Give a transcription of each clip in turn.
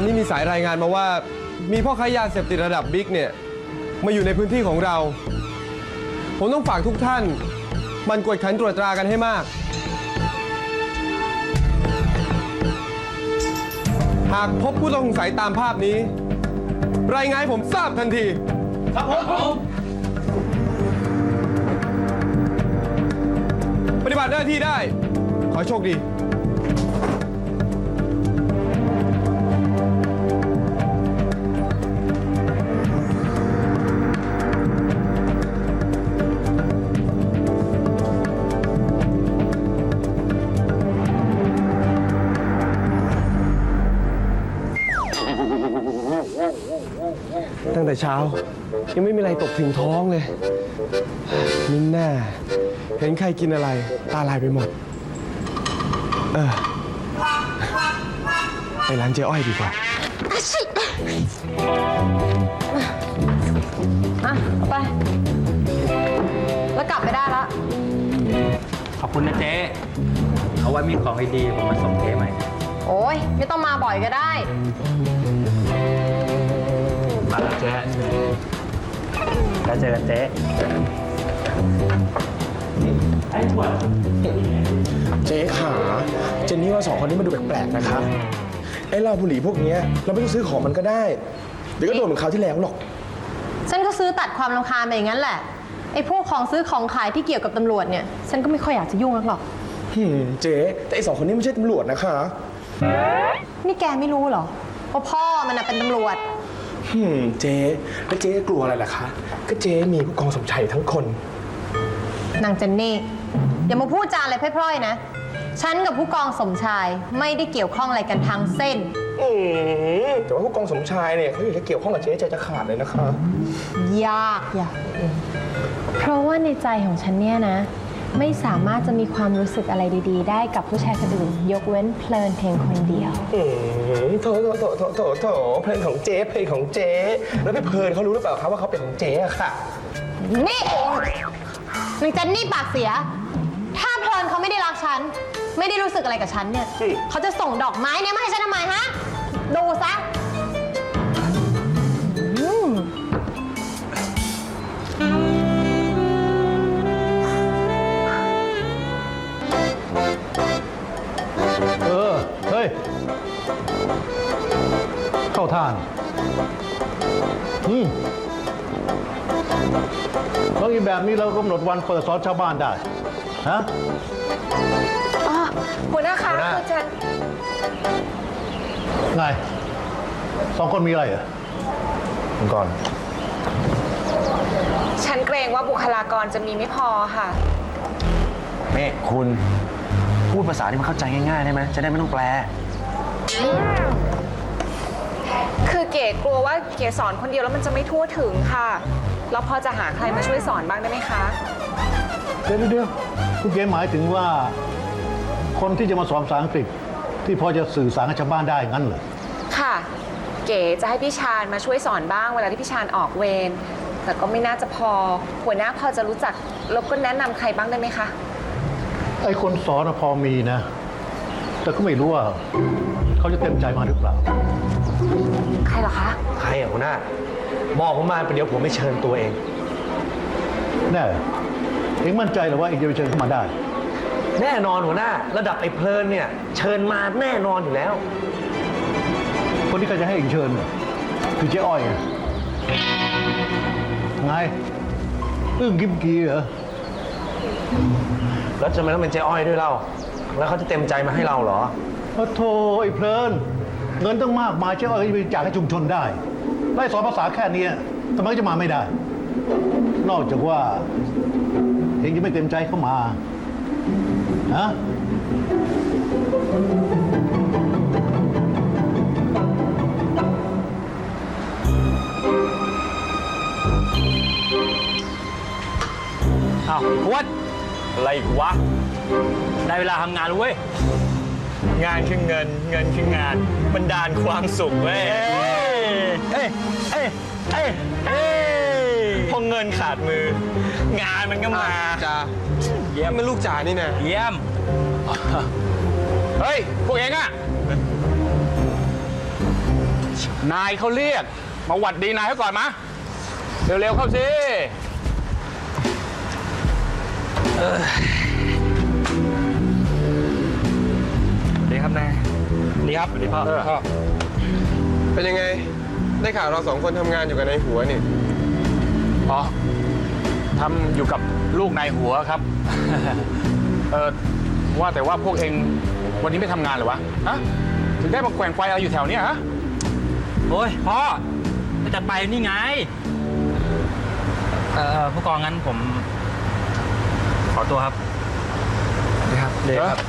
อนนี้มีสายรายงานมาว่า มีพ่อค้ายาเสพติดระดับบิ๊กเนี่ยมาอยู่ในพื้นที่ของเรา ผมต้องฝากทุกท่าน มันกวดขันตรวจตรากันให้มาก หากพบผู้ต้องสงสัยตามภาพนี้ รายงานให้ผมทราบทันที ครับผมปฏิบัติหน้าที่ได้ ขอให้โชคดี ตั้งแต่เช้า ยังไม่มีอะไรตกถึงท้องเลยมินแน่เห็นใครกินอะไร ตาลายไปหมด เออ ไปร้านเจ๊อ้อยดีกว่าอะเอาไป แล้วกลับไปได้แล้วขอบคุณนะเจ๊เอาไว้มีของดีๆผมมาส่งเจ๊ใหม่ โอ้ยไม่ต้องมาบ่อยก็ได้มาแล้ว เจ๊แล้วเจอกันเจ๊เจ๊ขาเจนนี่ว่าสองคนนี้มาดูแปลกๆนะคะไอ้เหล้าบุหรี่พวกเนี้ยเราไม่ต้องซื้อของมันก็ได้ เดี๋ยวก็โดนเหมือนคราวที่แล้วหรอก ฉันก็ซื้อตัดความรำคาญไปอย่างนั้นแหละ ไอ้พวกของซื้อของขายที่เกี่ยวกับตำรวจเนี่ย ฉันก็ไม่ค่อยอยากจะยุ่งนักหรอกหืมเจ๊แต่ไอ้สองคนนี้ไม่ใช่ตำรวจนะคะ นี่แกไม่รู้เหรอว่าพ่อมันน่ะเป็นตำรวจ หืมเจ๊แล้วเจ๊กลัวอะไรล่ะคะ ก็เจ๊มีผู้กองสมชัยทั้งคน นางเจนนี่ อย่ามาพูดจาอะไรพร่อยๆนะ ฉันกับผู้กองสมชายไม่ได้เกี่ยวข้องอะไรกันทั้งเส้น อืมแต่ว่าผู้กองสมชายเนี่ยเขาอยากจะเกี่ยวข้องกับเจ๊ใจจะขาดเลยนะคะ ยากอยากเพราะว่าในใจของฉันเนี่ยนะ ไม่สามารถจะมีความรู้สึกอะไรดีๆ ได้กับผู้ชายคนอื่นยกเว้นเพลินเพียงคนเดียว อืมโถโถโถโถโถโถเพลงของเจ๊เพลงของเจ๊แล้วพี่เพลินเขารู้หรือเปล่าคะว่าเขาเป็นของเจ๊อะค่ะ นี่นางเจนนี่ปากเสีย ถ้าเพลินเขาไม่ได้รักฉัน ไม่ได้รู้สึกอะไรกับฉันเนี่ย อืม เขาจะส่งดอกไม้เนี่ยมาให้ฉันทำไมฮะ ดูซะ เข้าท่านอืมแล้วอีกแบบนี้เรากำหนดวันเปิดสอนชาวบ้านได้ ฮะหัวหน้าคะคือฉันไงสองคนมีอะไรเหรอคุณก่อนฉันเกรงว่าบุคลากรจะมีไม่พอค่ะ นี่คุณพูดภาษาที่มันเข้าใจง่ายๆได้ไหมจะได้ไม่ต้องแปล คือเก๋กลัวว่าเก๋สอนคนเดียวแล้วมันจะไม่ทั่วถึงค่ะ แล้วพอจะหาใครมาช่วยสอนบ้างได้ไหมคะ เดี๋ยวเดี๋ยวคุณเก๋หมายถึงว่า คนที่จะมาสอนภาษาอังกฤษ ที่พอจะสื่อสารกับชาวบ้านได้งั้นเหรอค่ะ เก๋จะให้พี่ชาญมาช่วยสอนบ้างเวลาที่พี่ชาญออกเวร แต่ก็ไม่น่าจะพอ หัวหน้าพอจะรู้จักแล้วก็แนะนำใครบ้างได้ไหมคะ ไอ้คนสอนน่ะพอมีนะ แต่ก็ไม่รู้ว่า เขาจะเต็มใจมาหรือเปล่า ใครเหรอคะ ใครอะหัวหน้า บอกผมมาประเดี๋ยวผมไม่เชิญตัวเอง แน่เองมั่นใจเหรือว่าเองจะไปเชิญเข้ามาได้ แน่นอนหัวหน้า ระดับไอ้เพลินเนี่ย เชิญมาแน่นอนอยู่แล้ว คนที่เขาจะให้เองเชิญเนี่ยคือเจ๊อ้อยไงไงอึ้งกิมกีเหรอ แล้วจะไม่ต้องเป็นเจ๊อ้อยด้วยเล่าแล้วเขาจะเต็มใจมาให้เราเหรอ โอ้โธ่ไอ้เพลิน เงินต้องมากมายเจ๊อ้อยก็จะไปจายให้ชุมชนได้ไล่สอนภาษาแค่นี้ทำไมจะมาไม่ได้ นอกจากว่าเองจะไม่เต็มใจเข้ามาฮะอ้าวพวดอะไรอีกวะ ได้เวลาทำงานแล้วเว้ย งานคือเงิน เงินคืองานบันดาลความสุขเว้ยเอ้ยเอ้ยเอ้ยเอ้ยพอเงินขาดมือ งานมันก็มาจ้าเยี่ยมมันลูกจ๋านี่นะเยี่ยม เฮ้ย พวกเองอะนายเขาเรียก มาหวัดดีนายเขาก่อนมา เร็วๆเข้าสิ ครับนายดีครับดีพ่อพ่อเป็นยังไง ได้ข่าวเราสองคนทำงานอยู่กันในหัวนี่ อ๋อทำอยู่กับลูกนายหัวครับ เออว่าแต่ว่าพวกเองวันนี้ไม่ทำงานเหรอวะฮะถึงได้มาแกว่งไฟอะไรอยู่แถวเนี้ยฮะโอ้ยพ่อจะไปนี่ไง เอ่อผู้กองงั้นผม ขอตัวครับครับเด็กครับ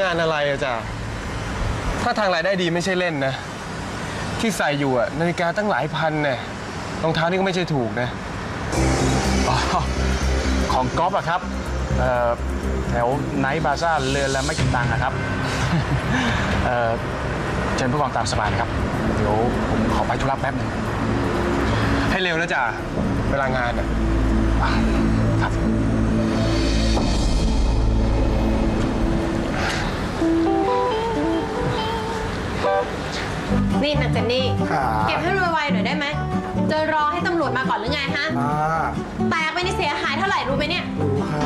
งานอะไรอะจ๊ะถ้าทางรายได้ดีไม่ใช่เล่นนะ ที่ใส่อยู่อะนาฬิกาตั้งหลายพันเนี่ยรองเท้านี่ก็ไม่ใช่ถูกนะ อ๋อของก๊อฟอะครับเอ่อแถวไนท์บาซ่าเรือนละไม่กี่ตังค์นะครับ เอ่อเชิญผู้กองตามสบายนะครับ เดี๋ยวผมขอไปธุระแป๊บหนึงให้เร็วนะจ๊ะเวลางานอะ ครับ นี่นะเจนนี่ครับเก็บให้ไวๆหน่อยได้ไหม จะรอให้ตำรวจมาก่อนหรือไงฮะ อ่าแตกไปนี่เสียหายเท่าไหร่รู้ไหมเนี่ยดูค่ะ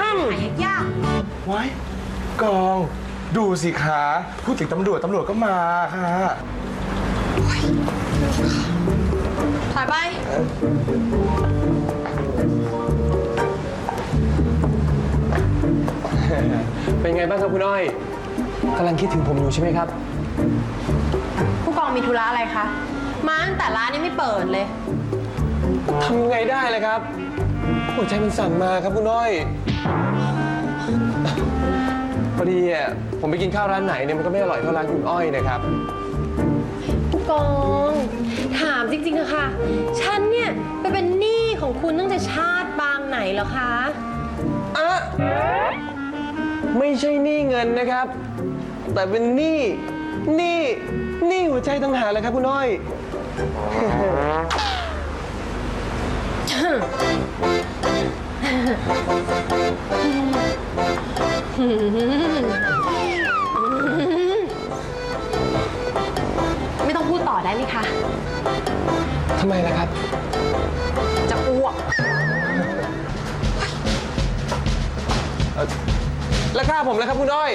หายยากไว้กอง ดูสิคะพูดถึงตำรวจตำรวจก็มาค่ะถอยไป เป็นไงบ้างครับคุณอ้อยกำลังคิดถึงผมอยู่ใช่ไหมครับผู้กอง มีธุระอะไรคะ มาตั้งแต่ร้านยังไม่เปิดเลย ทำยังไงได้เลยครับ หัวใจมันสั่นมาครับคุณอ้อย พอดีอะผมไปกินข้าวร้านไหนเนี่ยมันก็ไม่อร่อยเท่าร้านคุณอ้อยนะครับ ผู้กองถามจริงๆอะค่ะฉันเนี่ยไปเป็นหนี้ของคุณตั้งแต่ชาติบางไหนแล้วคะ อะไม่ใช่หนี้เงินนะครับ แต่เป็นหนี้ห นี้หนี้หัวใจต่างหากเลยครับคุณอ้อย ไม่ต้องพูดต่อได้ไหมคะ ทำไมล่ะครับ จะอ้วก แล้วค่าผมแล้วครับคุณอ้อย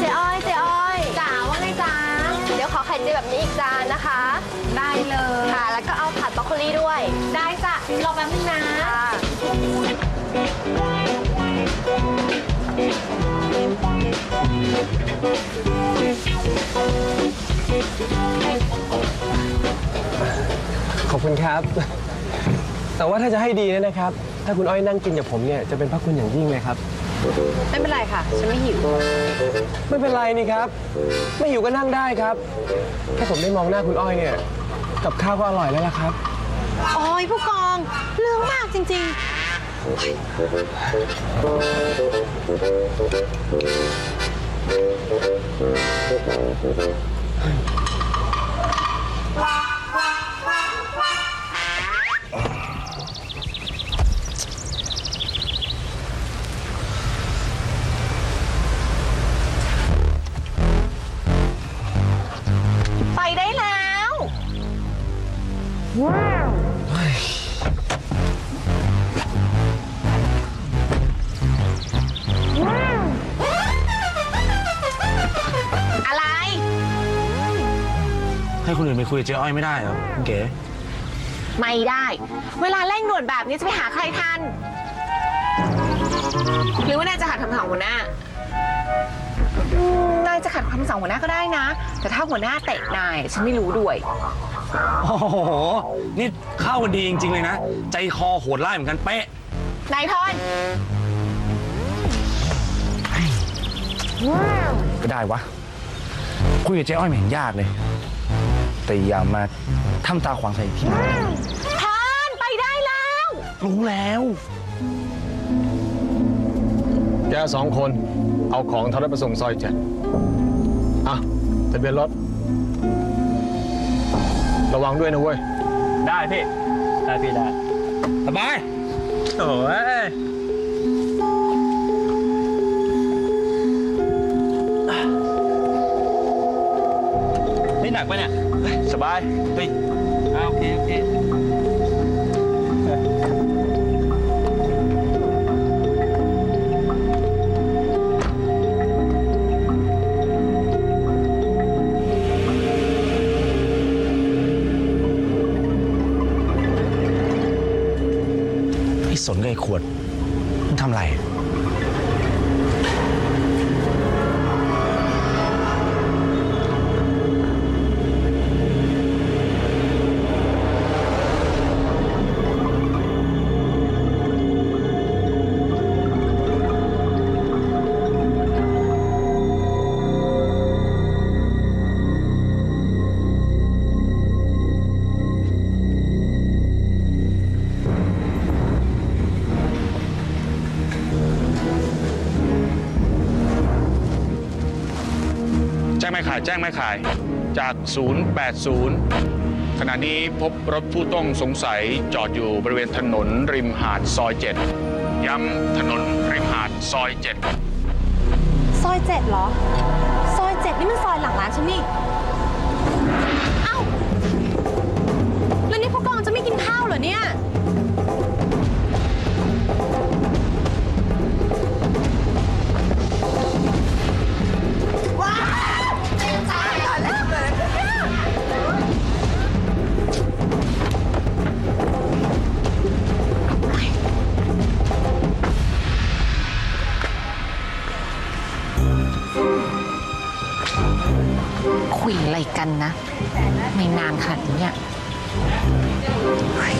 เจ๊อ้อยเจ๊อ้อยจ๋าว่าไงจ๋าเดี๋ยวขอไข่เจียวแบบนี้อีกจานนะคะ ได้เลยค่ะ แล้วก็เอาผัดบรอกโคลีด้วย ได้จ้ะรอแป๊บนึงนะขอบคุณครับ แต่ว่าถ้าจะให้ดีเนยนะครับ ถ้าคุณอ้อยนั่งกินกับผมเนี่ยจะเป็นพระคุณอย่างยิ่งเลยครับ ไม่เป็นไรค่ะ ฉันไม่หิว ไม่เป็นไรนี่ครับ ไม่อยู่ก็นั่งได้ครับ แค่ผมได้มองหน้าคุณอ้อยเนี่ย กับข้าวก็อร่อยแล้วล่ะครับ โอ้ยผู้กอง เรื่องมากจริงไอะไร ให้คนอื่นไปคุยกับเจ๊อ้อยไม่ได้เหรอคุณเก๋ไม่ได้ เวลาเร่งด่วนแบบนี้จะไปหาใครทัน หรือว่านายจะขัดคำสั่งหัวหน้าอืมนายจะขัดคำสั่งหัวหน้าก็ได้นะ แต่ถ้าหัวหน้าเตะนาย ฉันไม่รู้ด้วย โอ้โห นี่เข้ากันดีจริง ๆ เลยนะ ใจคอโหดร้ายเหมือนกันเป๊ะ นายทอนก็ได้วะ คุยกับเจ๊อ้อยไม่เห็นยากเลย แต่อย่ามาทำตาขวางใส่อีกทีทอนไปได้แล้ว รู้แล้ว แกสองคน เอาของทารไปส่งซอยเจ็ดอะทะเบียนรถ ระวังด้วยนะเว้ย ได้พี่ ได้พี่ได้สบายโอ้ยไม่หนักปะเนี่ย สบาย เฮ้ย ไขายแจ้งไม่ขายจาก 080 ขณะนี้พบรถผู้ต้องสงสัยจอดอยู่บริเวณถนนริมหาดซอย 7 ย้ำถนนริมหาดซอย 7 ซอยเจ็ดเหรอ ซอยเจ็ดนี่มันซอยหลังร้านฉันนี่ คุยอะไรกันนะ ไม่นานขนาดนี้เนี่ยไอ้ย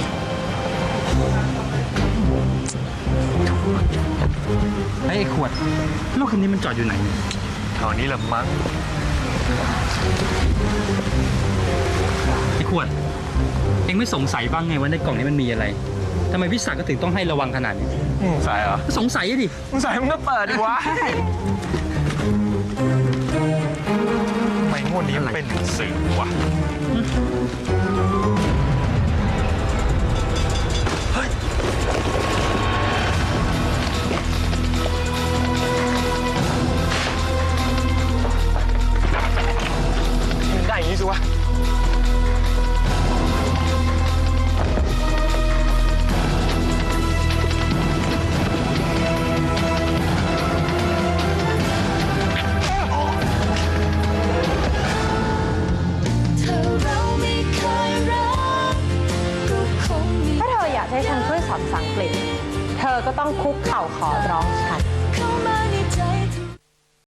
ไอ้ขวดรถคันนี้มันจอดอยู่ไหนเนี่ยแถวนี้แหละมั้งไอ้ขวด เอ็งไม่สงสัยบ้างไงว่าในกล่องนี้มันมีอะไรทำไมพี่ศักดิ์ก็ถึงต้องให้ระวังขนาดนี้สายเหรอก็สงสัยอะดิสายมึงก็เปิดดิวะ วันนี้เป็นสื่อวะ